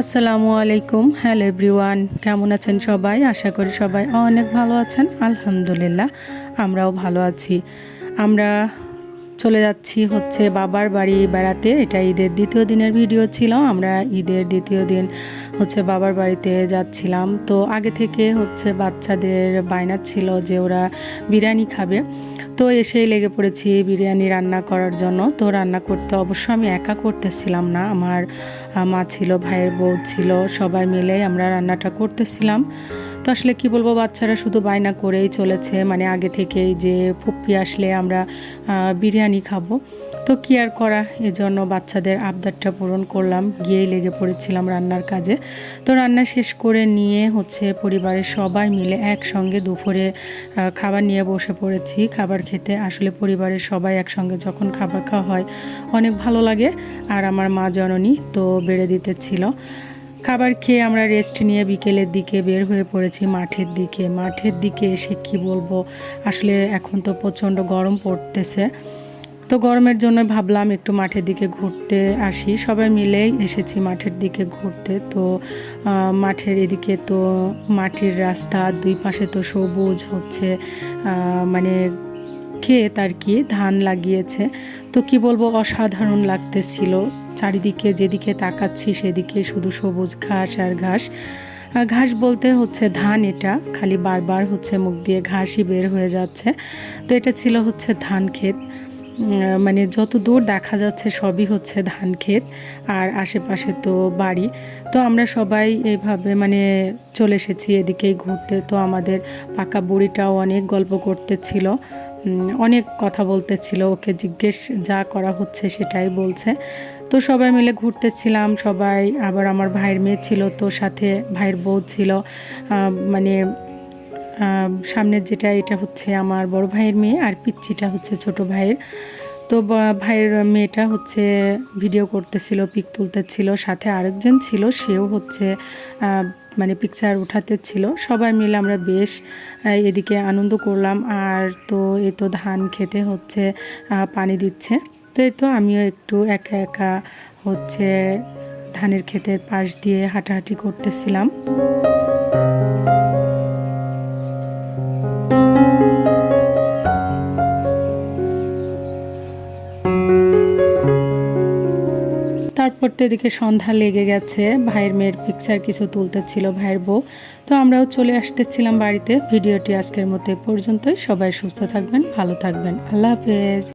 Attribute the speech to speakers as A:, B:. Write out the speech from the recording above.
A: আসসালামু আলাইকুম। Hello everyone কেমন আছেন সবাই? আশা করি সবাই অনেক ভালো আছেন। আলহামদুলিল্লাহ, আমরাও ভালো আছি। আমরা চলে যাচ্ছি হচ্ছে বাবার বাড়ি বেড়াতে। এটা ঈদের দ্বিতীয় দিনের ভিডিও ছিল। আমরা ঈদের দ্বিতীয় দিন হচ্ছে বাবার বাড়িতে যাচ্ছিলাম। তো আগে থেকে হচ্ছে বাচ্চাদের বায়না ছিল যে ওরা বিরিয়ানি খাবে। তো এসেই লেগে পড়েছি বিরিয়ানি রান্না করার জন্য। তো রান্না করতে অবশ্য আমি একা করতেছিলাম না। আমার মা ছিল, ভাইয়ের বউ ছিল, সবাই মিলে আমরা রান্নাটা করতেছিলাম। তো আসলে কি বলব, বাচ্চারা শুধু বায়না করেই চলেছে। মানে আগে থেকেই যে ফুপ্পি আসলে আমরা বিরিয়ানি খাব। তো কি আর করা, এজন্য বাচ্চাদের আবদারটা পূরণ করলাম। গিয়েই লেগে পড়েছিলাম রান্নার কাজে। তো রান্না শেষ করে নিয়ে হচ্ছে পরিবারের সবাই মিলে একসঙ্গে দুপুরে খাবার নিয়ে বসে পড়েছি। খাবার খেতে আসলে পরিবারের সবাই একসঙ্গে যখন খাবার খাওয়া হয়, অনেক ভালো লাগে। আর আমার মা জননী তো বেড়ে দিতেছিল খাবার খেয়ে আমরা রেস্ট নিয়ে বিকেলের দিকে বের হয়ে পড়েছি মাঠের দিকে। মাঠের দিকে এসে কি বলব? আসলে এখন তো প্রচণ্ড গরম পড়তেছে। তো গরমের জন্য ভাবলাম একটু মাঠের দিকে ঘুরতে আসি। সবাই মিলেই এসেছি মাঠের দিকে ঘুরতে। তো মাঠের এদিকে তো মাটির রাস্তা, দুই পাশে তো সবুজ হচ্ছে মানে ক্ষেত আর কি, ধান লাগিয়েছে। তো কি বলব? অসাধারণ লাগতেছিল। চারিদিকে যেদিকে তাকাচ্ছি সেদিকে শুধু সবুজ ঘাস আর ঘাস। ঘাস বলতে হচ্ছে ধান এটা, খালি বারবার হচ্ছে মুখ দিয়ে ঘাসই বের হয়ে যাচ্ছে। তো এটা ছিল হচ্ছে ধান ক্ষেত। মানে যত দূর দেখা যাচ্ছে সবই হচ্ছে ধান ক্ষেত, আর আশেপাশে তো বাড়ি। তো আমরা সবাই এইভাবে মানে চলে এসেছি এদিকেই ঘুরতে। তো আমাদের পাকা বুড়িটাও অনেক গল্প করতেছিল। অনেক কথা বলতেছিল, ওকে জিজ্ঞেস যা করা হচ্ছে সেটাই বলছে। তো সবাই মিলে ঘুরতেছিলাম, সবাই, আবার আমার ভাইয়ের মেয়ে ছিল, তো সাথে ভাইয়ের বউ ছিল। মানে সামনের যেটা, এটা হচ্ছে আমার বড় ভাইয়ের মেয়ে আর পিচ্চিটা হচ্ছে ছোট ভাইয়ের। তো ভাইয়ের মেয়েটা হচ্ছে ভিডিও করতেছিল পিক তুলতেছিল, সাথে আরেকজন ছিল, সেও হচ্ছে মানে পিকচার উঠাতে ছিল। সবাই মিলে আমরা বেশ এদিকে আনন্দ করলাম। আর তো, এ তো ধান খেতে হচ্ছে পানি দিচ্ছে। তো এই তো আমিও একটু একা একা হচ্ছে ধানের ক্ষেতের পাশ দিয়ে হাঁটাহাঁটি করতেছিলাম। তারপর তো এদিকে সন্ধ্যা লেগে গেছে, ভাইয়ের মেয়ের পিকচার কিছু তুলতে ছিল ভাইয়ের বউ। তো আমরাও চলে আসতেছিলাম বাড়িতে। ভিডিওটি আজকের মতো এ পর্যন্তই। সবাই সুস্থ থাকবেন, ভালো থাকবেন। আল্লাহ হাফেজ।